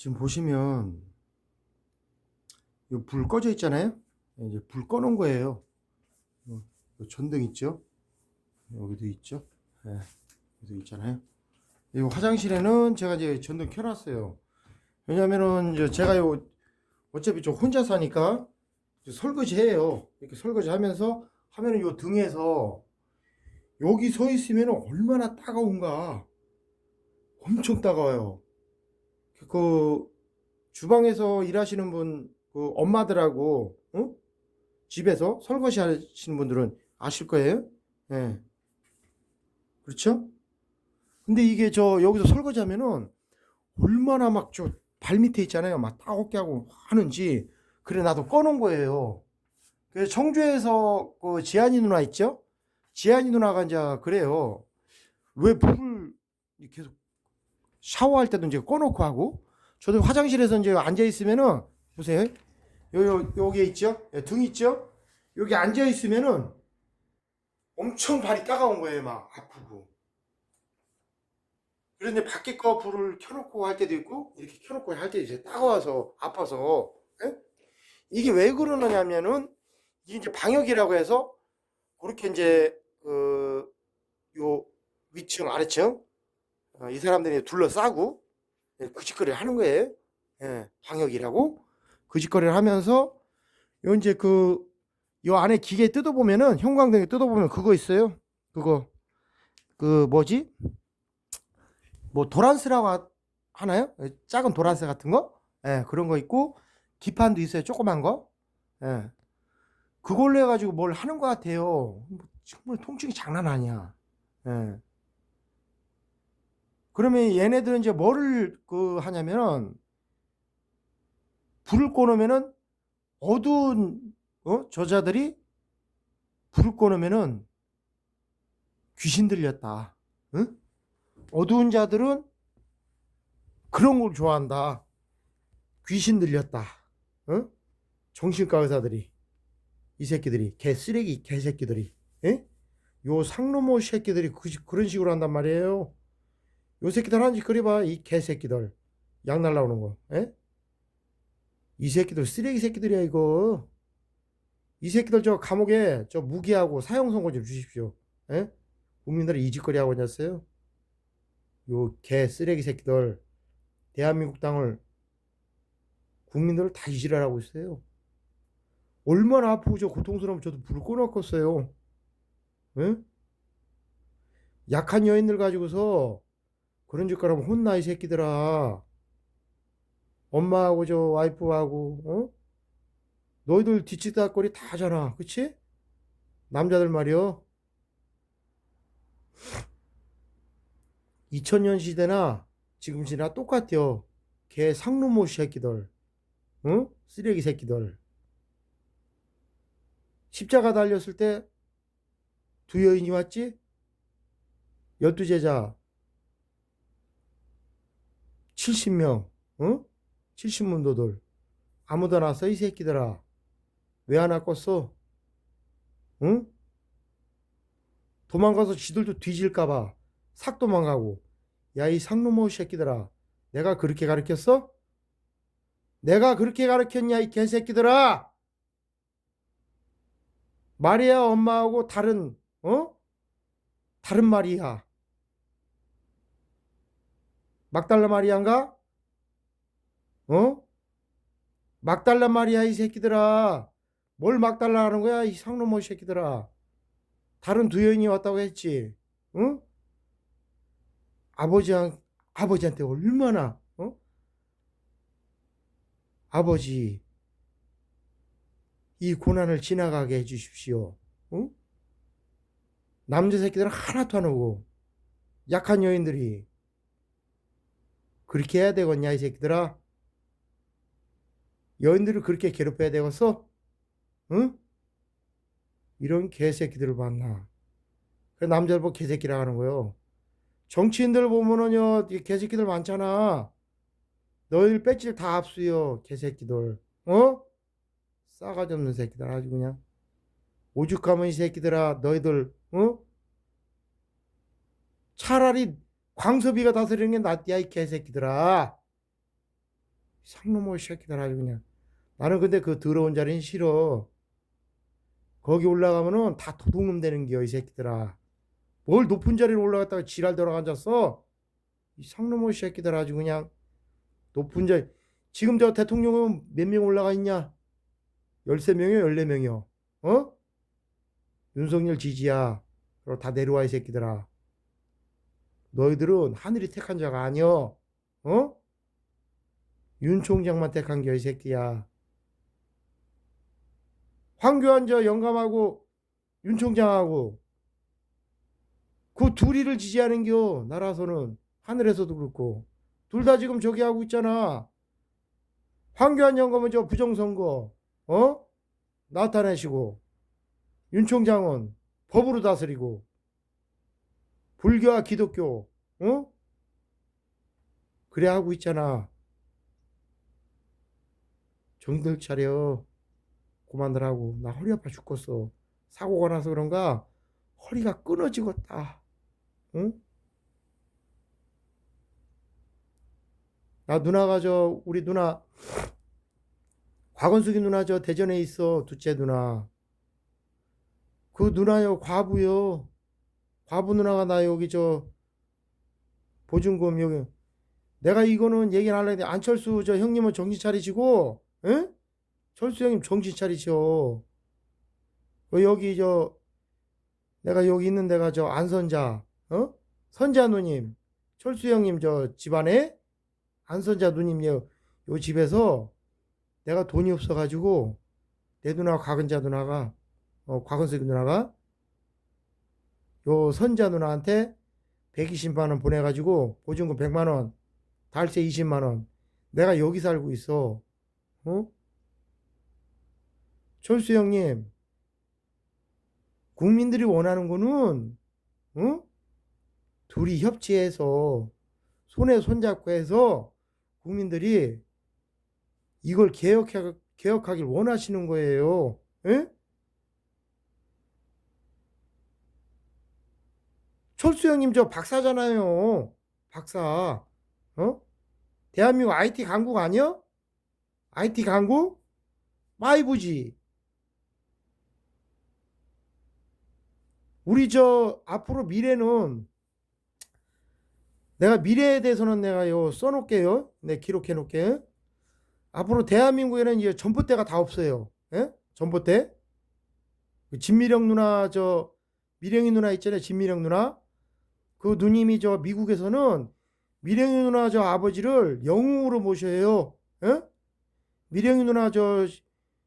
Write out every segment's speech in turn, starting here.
지금 보시면 이불 꺼져 있잖아요. 이제 불 꺼놓은 거예요. 요- 요 전등 있죠? 여기도 있죠? 예, 여기도 있잖아요. 이 화장실에는 제가 이제 전등 켜놨어요. 왜냐면은 이제 제가 요 어차피 저 혼자 사니까 이제 설거지 해요. 이렇게 설거지 하면서 하면은 요 등에서 여기 서 있으면 얼마나 따가운가. 엄청 따가워요. 그 주방에서 일하시는 분, 그 엄마들하고 응? 집에서 설거지 하시는 분들은 아실 거예요. 예. 그렇죠? 근데 이게 저 여기서 설거지 하면은 얼마나 막 저 발밑에 있잖아요. 막 따갑게 하고 하는지 그래 나도 꺼놓은 거예요. 그래서 청주에서 그 지안이 누나 있죠? 지안이 누나가 이제 그래요. 왜 불을 계속 샤워할 때도 이제 꺼놓고 하고 저도 화장실에서 이제 앉아 있으면은 보세요. 요, 요 여기에 있죠? 예, 등 있죠? 여기 앉아 있으면은 엄청 발이 따가운 거예요, 막 아프고. 그런데 밖에 거 불을 켜놓고 할 때도 있고 이렇게 켜놓고 할 때도 이제 따가워서 아파서 예? 이게 왜 그러느냐면은 이게 이제 방역이라고 해서 그렇게 이제 그요 위층 아래층 어, 이 사람들이 둘러싸고 예, 그 짓거리를 하는 거예요. 예, 방역이라고 그 짓거리를 하면서 요 이제 그 요 안에 기계 뜯어보면은 형광등에 뜯어보면 그거 있어요. 그거 그 뭐지? 뭐 도란스라고 하- 하나요? 예, 작은 도란스 같은 거? 예, 그런 거 있고 기판도 있어요. 조그만 거. 예. 그걸로 해가지고 뭘 하는 것 같아요. 뭐 정말 통증이 장난 아니야. 예. 그러면 얘네들은 이제 뭐를 그 하냐면은 불을 꺼놓으면은 어두운 어? 저자들이 불을 꺼놓으면은 귀신 들렸다. 응? 어두운 자들은 그런 걸 좋아한다. 귀신 들렸다. 응? 정신과 의사들이 이 새끼들이 개 쓰레기 개 새끼들이 예? 요 상놈의 새끼들이 그, 그런 식으로 한단 말이에요. 요 새끼들 하는 짓 그려봐. 이 개새끼들. 양 날라오는 거. 에? 이 새끼들 쓰레기 새끼들이야 이거. 이 새끼들 저 감옥에 저 무기하고 사형 선고 좀 주십시오. 에? 국민들이 이 짓거리 하고 있었어요. 요 개 쓰레기 새끼들. 대한민국 땅을 국민들을 다 이지랄하고 있어요. 얼마나 아프고 저 고통스러우면 저도 불을 꺼놓겠어요. 에? 약한 여인들 가지고서 그런 짓 거라면 혼나 이 새끼들아. 엄마하고 저 와이프하고 어? 너희들 뒤치다거리 다 하잖아. 그치? 남자들 말이요. 2000년 시대나 지금 시대나 똑같아요. 개 상놈의 새끼들. 응? 쓰레기 새끼들. 십자가 달렸을 때 두 여인이 왔지? 열두 제자 70명, 응? 70문도들. 아무도 안 왔어, 이 새끼들아. 왜 안 왔겠어? 응? 도망가서 지들도 뒤질까봐 삭 도망가고. 야, 이 상놈의 새끼들아. 내가 그렇게 가르쳤어? 내가 그렇게 가르쳤냐, 이 개새끼들아! 말이야, 엄마하고 다른, 어? 다른 말이야. 막달라 마리아인가? 어? 막달라 마리아 이 새끼들아. 뭘 막달라 하는 거야 이 상놈의 새끼들아. 다른 두 여인이 왔다고 했지. 응? 아버지 아버지한테 얼마나 어? 아버지 이 고난을 지나가게 해주십시오. 응? 남자 새끼들은 하나도 안 오고 약한 여인들이 그렇게 해야 되겠냐 이 새끼들아 여인들을 그렇게 괴롭혀야 되겠어? 응? 이런 개새끼들을 만나 그 남자를 보고 개새끼라 하는 거요 정치인들 보면은요 이 개새끼들 많잖아 너희들 배지를 다 압수요 개새끼들 어? 싸가지 없는 새끼들 아주 그냥 오죽하면 이 새끼들아 너희들 어? 차라리 광섭이가 다스리는 게 낫디야 이 개새끼들아 상놈의 새끼들 아주 그냥. 나는 근데 그 더러운 자리는 싫어. 거기 올라가면은 다 도둑놈 되는 기여 이 새끼들아. 뭘 높은 자리로 올라갔다가 지랄 들어 앉았어? 이 상놈의 새끼들 아주 그냥 높은 자리. 지금 저 대통령은 몇 명 올라가 있냐? 13명이요, 14명이요. 어? 윤석열 지지야. 그럼 다 내려와 이 새끼들아. 너희들은 하늘이 택한 자가 아니여. 어? 윤 총장만 택한 겨 이 새끼야. 황교안 저 영감하고 윤 총장하고 그 둘이를 지지하는 겨 나라에서는 하늘에서도 그렇고 둘 다 지금 저기 하고 있잖아. 황교안 영감은 저 부정선거 어 나타내시고 윤 총장은 법으로 다스리고 불교와 기독교 어 그래 하고 있잖아. 정들 차려. 그만들라고. 나 허리 아파 죽겠어. 사고가 나서 그런가 허리가 끊어지겠다. 응? 나 누나가 저 우리 누나 곽원숙이 누나 저 대전에 있어 둘째 누나 그 누나요 과부요 과부 누나가 나 여기 저 보증금 여기 내가 이거는 얘기를 하려는데 안철수 저 형님은 정신 차리시고 에? 철수 형님 정신 차리셔. 어, 여기 저 내가 여기 있는 데가 저 안선자 어? 선자 누님. 철수 형님 저 집안에 안선자 누님 요, 요 집에서 내가 돈이 없어가지고 내 누나 곽은자 누나가 어 곽은숙 누나가 요 선자 누나한테 120만 원 보내가지고 보증금 100만 원 달세 20만 원 내가 여기 살고 있어 어 철수 형님 국민들이 원하는 거는 어? 둘이 협치해서 손에 손잡고 해서 국민들이 이걸 개혁하, 개혁하길 원하시는 거예요. 에? 철수 형님 저 박사잖아요. 박사. 어? 대한민국 IT 강국 아니야? IT 강국? 마이부지. 우리 저 앞으로 미래는 내가 미래에 대해서는 내가 요 써놓을게요. 내 기록해 놓게. 앞으로 대한민국에는 이제 전봇대가 다 없어요. 예? 전봇대. 그 진미령 누나 저 미령이 누나 있잖아요. 진미령 누나. 그 누님이 저 미국에서는 미령이 누나 저 아버지를 영웅으로 모셔요. 예? 미령이 누나 저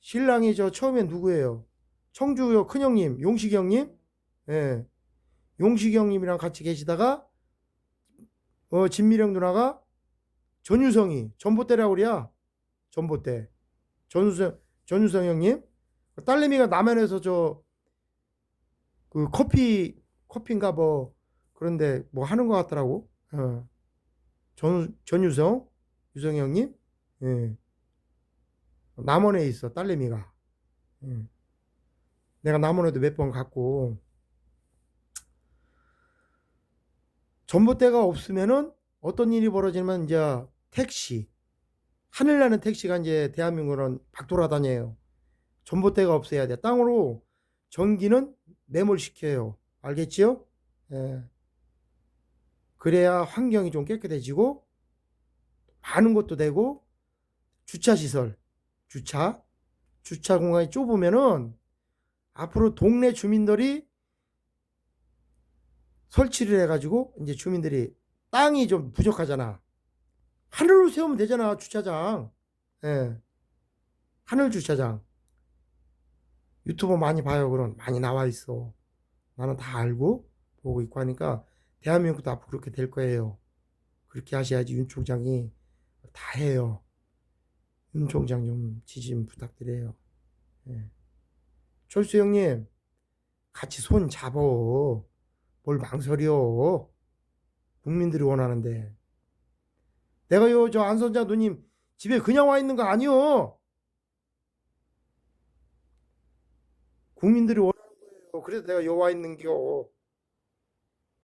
신랑이 저 처음엔 누구예요? 청주요 큰형님, 용식이 형님. 예. 용식이 형님이랑 같이 계시다가 어, 진미령 누나가 전유성이 전봇대라고 그래야 전봇대 전유성 전유성 형님 딸내미가 남해에서 저 그 커피 커피인가 뭐 그런데 뭐 하는 것 같더라고 어. 전 전유성 유성 형님 예. 남원에 있어 딸내미가 예. 내가 남원에도 몇 번 갔고 전봇대가 없으면은 어떤 일이 벌어지면 이제 택시 하늘나는 택시가 이제 대한민국은 박돌아다녀요. 전봇대가 없어야 돼. 땅으로 전기는 매몰시켜요. 알겠지요? 예. 그래야 환경이 좀 깨끗해지고 많은 것도 되고 주차 시설, 주차, 주차 공간이 좁으면은 앞으로 동네 주민들이 설치를 해가지고 이제 주민들이 땅이 좀 부족하잖아. 하늘로 세우면 되잖아 주차장. 예. 하늘 주차장. 유튜브 많이 봐요. 그럼 많이 나와 있어. 나는 다 알고 보고 있고 하니까 대한민국도 앞으로 그렇게 될 거예요. 그렇게 하셔야지 윤 총장이 다 해요. 윤 총장 좀 지지 좀 부탁드려요. 예. 철수 형님 같이 손 잡어. 뭘 망설여. 국민들이 원하는데. 내가 요, 저 안선자 누님 집에 그냥 와 있는 거 아니요. 국민들이 원하는 거예요. 그래서 내가 요 와 있는 겨.